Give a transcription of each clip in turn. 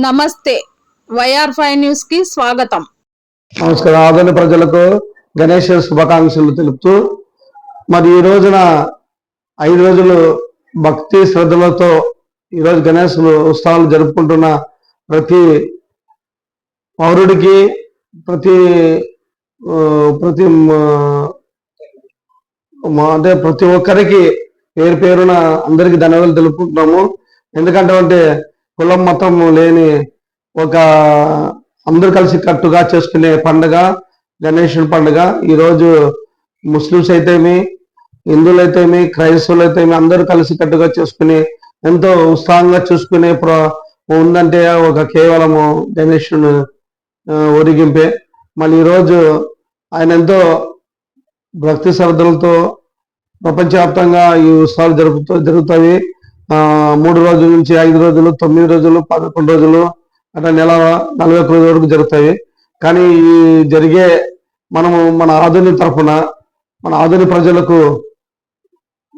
నమస్తే. YR five న్యూస్కి స్వాగతం. నమస్కారం. ఆదరణ ప్రజలకు గణేష్ శుభాకాంక్షలు తెలుపుతూ మరి ఈ రోజున ఐదు రోజులు భక్తి శ్రద్ధలతో ఈరోజు గణేష్ ఉత్సవాలు జరుపుకుంటున్న ప్రతి పౌరుడికి ప్రతి ప్రతి మా- అంటే ప్రతి ఒక్కరికి పేరు పేరున అందరికి ధన్యవాదాలు తెలుపుకుంటున్నాము. ఎందుకంటే అంటే కులం మతం లేని ఒక అందరూ కలిసి కట్టుగా చేసుకునే పండుగ గణేషుని పండుగ. ఈరోజు ముస్లిమ్స్ అయితేమి హిందువులు అయితేమి క్రైస్తవులు అయితేమి అందరూ కలిసి కట్టుగా చేసుకుని ఎంతో ఉత్సాహంగా చూసుకునే ప్ర ఉందంటే ఒక కేవలము గణేషుని ఒరిగింపే. మళ్ళీ ఈరోజు ఆయన ఎంతో భక్తి శ్రద్ధలతో ప్రపంచవ్యాప్తంగా ఈ ఉత్సవాలు జరుపుతూ జరుగుతాయి. మూడు రోజుల నుంచి ఐదు రోజులు తొమ్మిది రోజులు పదకొండు రోజులు అట్లా నెల నలభై ఒక్క రోజుల వరకు జరుగుతాయి. కానీ ఈ జరిగే మనము మన ఆధునిక తరఫున మన ఆధునిక ప్రజలకు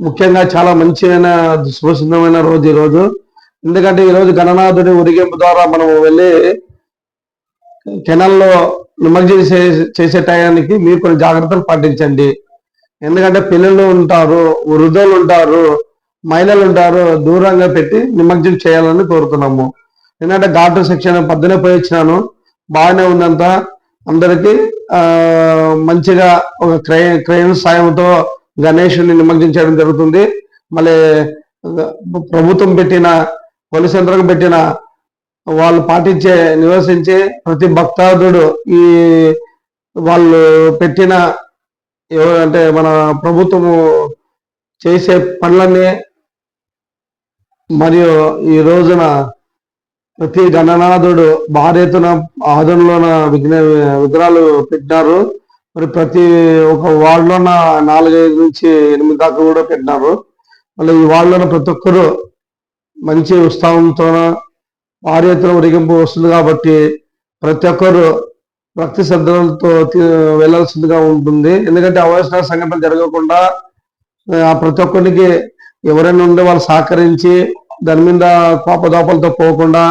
ముఖ్యంగా చాలా మంచిమైన శుభసిద్ధమైన రోజు ఈరోజు ఎందుకంటే ఈ రోజు గణనాథుడి ఉరిగింపు ద్వారా మనం వెళ్ళి కెనల్లో నిమజ్జనం చేసే- చేసే టయానికి మీరు కొన్ని జాగ్రత్తలు పాటించండి. ఎందుకంటే పిల్లలు ఉంటారు వృద్ధులు ఉంటారు. మహిళలు ఉంటారు దూరంగా పెట్టి నిమజ్జనం చేయాలని కోరుతున్నాము. ఎందుకంటే ఘాటు శిక్షణ పద్దెనే పోయి వచ్చినాను. బాగానే ఉందంతా. అందరికీ మంచిగా ఒక క్రై క్రయం సాయంతో గణేషుని నిమజ్జనం చేయడం జరుగుతుంది. మళ్ళీ ప్రభుత్వం పెట్టిన పోలీస్ యంత్రం పెట్టిన వాళ్ళు పాటించే నివసించే ప్రతి భక్తాదుడు ఈ వాళ్ళు పెట్టిన అంటే మన ప్రభుత్వము చేసే పనులన్నీ మరియు ఈ రోజున ప్రతి గణనాథుడు భారీ ఎత్తున ఆదంలోన విఘ్న విగ్రహాలు పెట్టినారు. మరి ప్రతి ఒక వార్డులోన నాలుగైదు నుంచి ఎనిమిది దాకా కూడా పెట్టినారు. మళ్ళీ ఈ వార్డులోన ప్రతి ఒక్కరు మంచి ఉత్సాహంతో భారీ ఎత్తున ఉరిగింపు వస్తుంది కాబట్టి ప్రతి ఒక్కరు భక్తి శ్రద్ధలతో వెళ్ళాల్సిందిగా వెళ్ళాల్సిందిగా ఉంటుంది. ఎందుకంటే అవసర సంఘటనలు జరగకుండా ఆ ప్రతి ఒక్కరికి ఎవరైనా ఉండే వాళ్ళు సహకరించి దాని మీద కోపదోపలతో పోకుండా